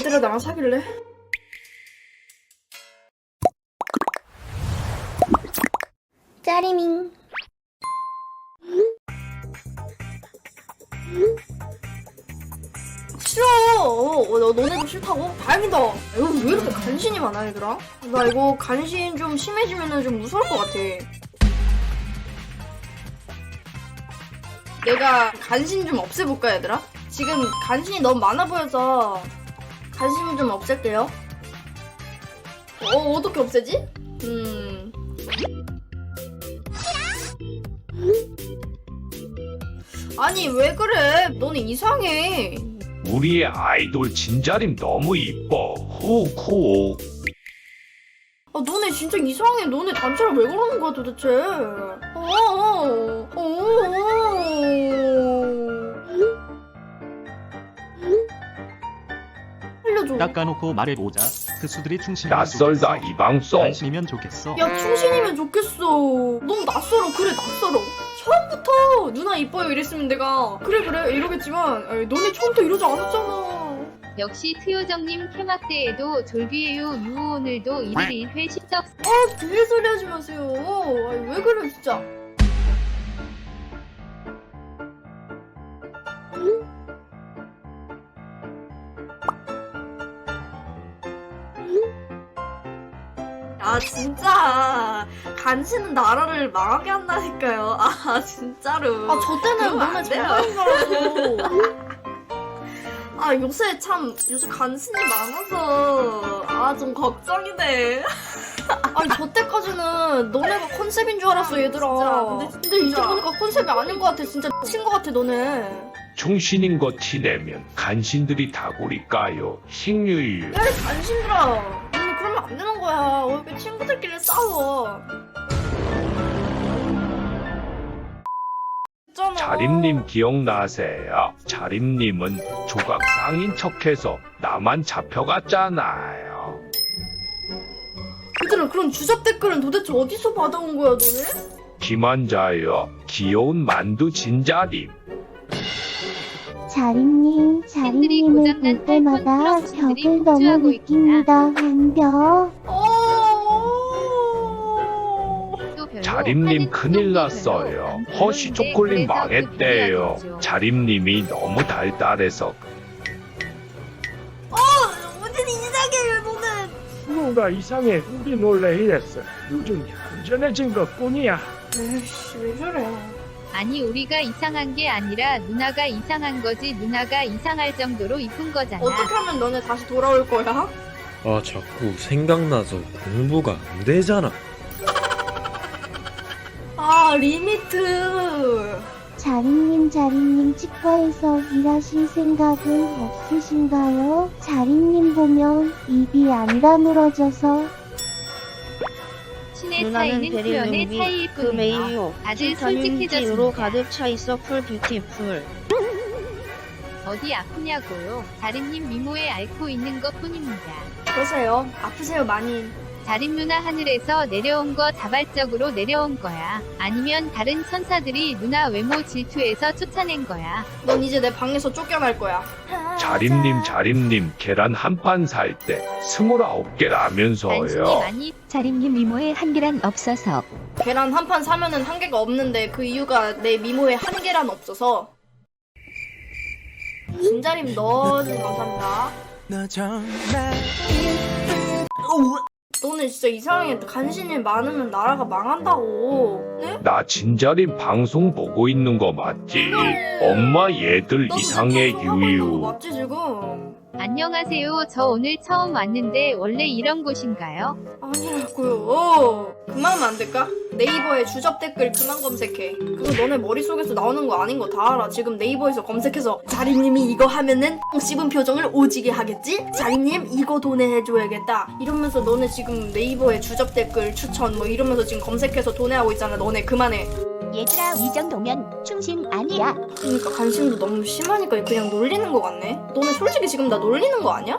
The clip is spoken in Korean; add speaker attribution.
Speaker 1: 얘들아 나랑 사귈래?
Speaker 2: 짜리밍
Speaker 1: 싫어. 어, 너, 너네도 싫다고? 다행이다. 여기 왜 이렇게 간신이 많아, 얘들아? 나 이거 간신 좀 심해지면 좀 무서울 것 같아. 내가 간신 좀 없애볼까, 얘들아? 지금 간신이 너무 많아 보여서 간신 좀 없앨게요. 어, 어떻게 없애지? 음. 아니, 왜 그래? 너는 이상해.
Speaker 3: 우리의 아이돌 진자림 너무 이뻐. 후후.
Speaker 1: 아, 너네 진짜 이상해. 너네 단체로 왜 그러는 거야, 도대체? 어, 어, 어,
Speaker 4: 닦아놓고 말해보자. 그 수들이 충신이면
Speaker 3: 낯설다
Speaker 4: 좋겠어.
Speaker 3: 이 방송.
Speaker 4: 관심이면 좋겠어.
Speaker 1: 야, 충신이면 좋겠어. 너무 낯설어. 그래, 낯설어. 처음부터 누나 이뻐요 이랬으면 내가 그래 그래 이러겠지만 에이, 너네 처음부터 이러지 않았잖아.
Speaker 5: 역시 트요정님 캐막 때에도 졸비에요 유 오늘도 1일 1회 십덕
Speaker 1: 아, 되게 소리 하지 마세요. 아니, 왜 그래, 진짜. 아, 진짜. 간지는 나라를 망하게 한다니까요. 아, 진짜로. 아, 저 때는
Speaker 5: 그러면 안
Speaker 1: 너네
Speaker 5: 돼요.
Speaker 1: 줄 알았어. 아, 요새 참, 요새 간신이 많아서, 아, 좀 걱정이네. 아니 저 때까지는 너네가 컨셉인 줄 알았어 얘들아
Speaker 5: 진짜,
Speaker 1: 근데, 이제 보니까 컨셉이 아닌 것 같아 진짜 미친 것 같아 너네
Speaker 3: 충신인 거 티내면 간신들이 다구리 까요. 식유유.
Speaker 1: 야이 간신들아 왜 친구들끼리 싸워 있잖아.
Speaker 3: 자림님 기억나세요? 자림님은 조각 상인 척해서 나만 잡혀갔잖아요.
Speaker 1: 얘들아 그런 주접 댓글은 도대체 어디서 받아온 거야 너네?
Speaker 3: 김환자요. 귀여운 만두 진자림.
Speaker 2: 자리님을
Speaker 5: 고장난
Speaker 2: 볼 때마다 벽을 너무
Speaker 5: 폭주하고
Speaker 2: 느낍니다 한벽
Speaker 3: 자림님 큰일 났어요. 허쉬 초콜릿
Speaker 5: 그
Speaker 3: 망했대요. 자림님이 너무 달달해서
Speaker 1: 무슨 이상해 너는
Speaker 6: 뭔가 이상해. 우리 놀래 이랬어. 요즘 얌전해진 것 뿐이야.
Speaker 1: 에이씨 왜 저래
Speaker 5: 아니 우리가 이상한 게 아니라 누나가 이상한 거지 누나가 이상할 정도로 이쁜 거잖아
Speaker 1: 어떻게 하면 너네 다시 돌아올 거야?
Speaker 7: 아 자꾸 생각나서 공부가 안 되잖아.
Speaker 1: 아 리미트.
Speaker 2: 자리님 자리님 치과에서 일하실 생각은 없으신가요? 자리님 보면 입이 안 다물어져서
Speaker 5: 신의
Speaker 8: 누나는
Speaker 5: 차이는 표현의 차이일
Speaker 8: 그
Speaker 5: 뿐이며
Speaker 8: 메이요
Speaker 5: 다들
Speaker 8: 비타민C로
Speaker 5: 솔직해졌습니다.
Speaker 8: 가득 차 있어 풀 뷰티풀.
Speaker 5: 어디 아프냐고요? 자림님 미모에 앓고 있는 것 뿐입니다.
Speaker 1: 그러세요. 아프세요 많이
Speaker 5: 자림 누나 하늘에서 내려온 거 자발적으로 내려온 거야. 아니면 다른 천사들이 누나 외모 질투해서 쫓아낸 거야.
Speaker 1: 넌 이제 내 방에서 쫓겨날 거야.
Speaker 3: 자림님 자림님 계란 한 판 살 때 스물아홉 개라면서요.
Speaker 5: 많이
Speaker 9: 자림님 미모에 한계란 없어서.
Speaker 1: 계란 한 판 사면은 한 개가 없는데 그 이유가 내 미모에 한 개란 없어서. 진자림 너는 감사합니다. 너 는 진짜 이상해 간신이 많으면 나라가 망한다고 네?
Speaker 3: 나 진자림 방송 보고 있는 거 맞지? 엄마 얘들
Speaker 1: 너
Speaker 3: 이상해
Speaker 1: 진짜 방송 하고 있는 거
Speaker 3: 유유.
Speaker 1: 맞지 지금?
Speaker 5: 안녕하세요 저 오늘 처음 왔는데 원래 이런 곳인가요?
Speaker 1: 아니라고요. 그만하면 안 될까? 네이버에 주접 댓글 그만 검색해. 그거 너네 머릿속에서 나오는 거 아닌 거 다 알아. 지금 네이버에서 검색해서 자림님이 이거 하면은 씹은 표정을 오지게 하겠지? 자림님 이거 도내해줘야겠다. 이러면서 너네 지금 네이버에 주접 댓글 추천 뭐 이러면서 지금 검색해서 도내하고 있잖아. 너네 그만해.
Speaker 9: 얘들아 이 정도면 충신 아니야
Speaker 1: 그러니까 관심도 너무 심하니까 그냥 놀리는 거 같네. 너네 솔직히 지금 나 놀리는 거 아니야?